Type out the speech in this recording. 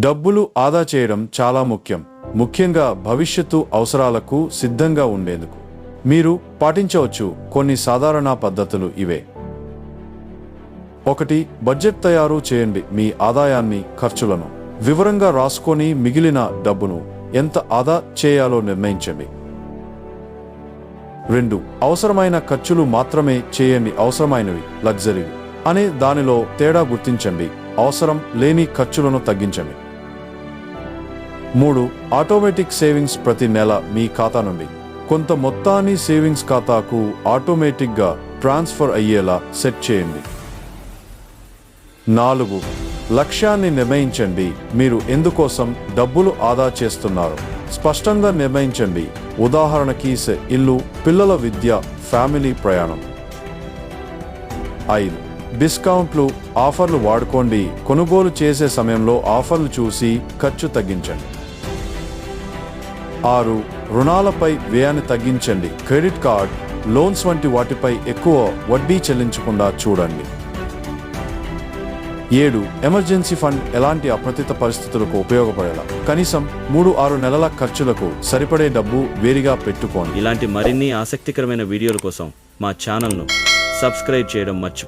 డబ్బులు ఆదా చేయడం చాలా ముఖ్యం. ముఖ్యంగా భవిష్యత్తు అవసరాలకు సిద్ధంగా ఉండేందుకు. మీరు పాటించవచ్చు కొన్ని సాధారణ పద్ధతులు ఇవే. ఒకటి బడ్జెట్ తయారు చేయండి మీ ఆదాయాన్ని ఖర్చులను. వివరంగా రాసుకొని మిగిలిన డబ్బును ఎంత ఆదా చేయాలో నిర్ణయించండి. రెండు అవసరమైన ఖర్చులు మాత్రమే చేయండి అవసరమైనవి లగ్జరీ అనే దానిలో తేడా గుర్తించండి. అవసరం లేని ఖర్చులను తగ్గించండి. మూడు ఆటోమేటిక్ సేవింగ్స్ ప్రతి నెల మీ ఖాతా నుండి. కొంత మొత్తాన్ని సేవింగ్స్ ఖాతాకు ఆటోమేటిక్గా ట్రాన్స్ఫర్ అయ్యేలా సెట్ చేయండి. నాలుగు లక్ష్యాన్ని నిర్ణయించండి. మీరు ఎందుకోసం డబ్బులు ఆదా చేస్తున్నారు? స్పష్టంగా నిర్ణయించండి. ఉదాహరణకి ఇల్లు పిల్లల విద్య ఫ్యామిలీ ప్రయాణం. ఐదు డిస్కౌంట్లు ఆఫర్లు వాడుకోండి. కొనుగోలు చేసే సమయంలో ఆఫర్లు చూసి ఖర్చు తగ్గించండి. ఆరు రుణాలపై వ్యయాన్ని తగ్గించండి. క్రెడిట్ కార్డ్ లోన్స్ వంటి వాటిపై ఎక్కువ వడ్డీ చెల్లించకుండా చూడండి. ఏడు ఎమర్జెన్సీ ఫండ్ ఎలాంటి అప్రతిత పరిస్థితులకు ఉపయోగపడేలా? కనీసం మూడు ఆరు నెలల ఖర్చులకు సరిపడే డబ్బు వేరిగా పెట్టుకోండి. ఇలాంటి మరిన్ని ఆసక్తికరమైన వీడియోల కోసం మా ఛానల్ను సబ్స్క్రైబ్ చేయడం మర్చిపో